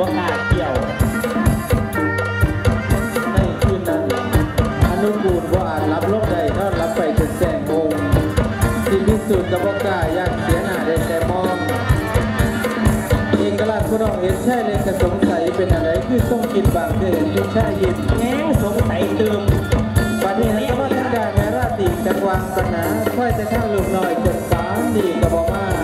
บ่กล้าเกี่ยวในคืนนั้นอนุกูลว่าอาจรับโลกใดทอดรับไปจนแสงโมงที่พิสูจน์กับบอกล้าอยากเสียหน้าได้แต่มองเองกลัดผู้น้องเห็นแช่เลยกระสงสัยเป็นอะไรคือต้องกินบางเดือนที่แช่ยินแง่สงสัยติมวันนี้หันก็มาทางการแม่ราตีจังหวางปัญหาค่อยแต่ข้างลูกน้อยจนสามดีกระบอกมา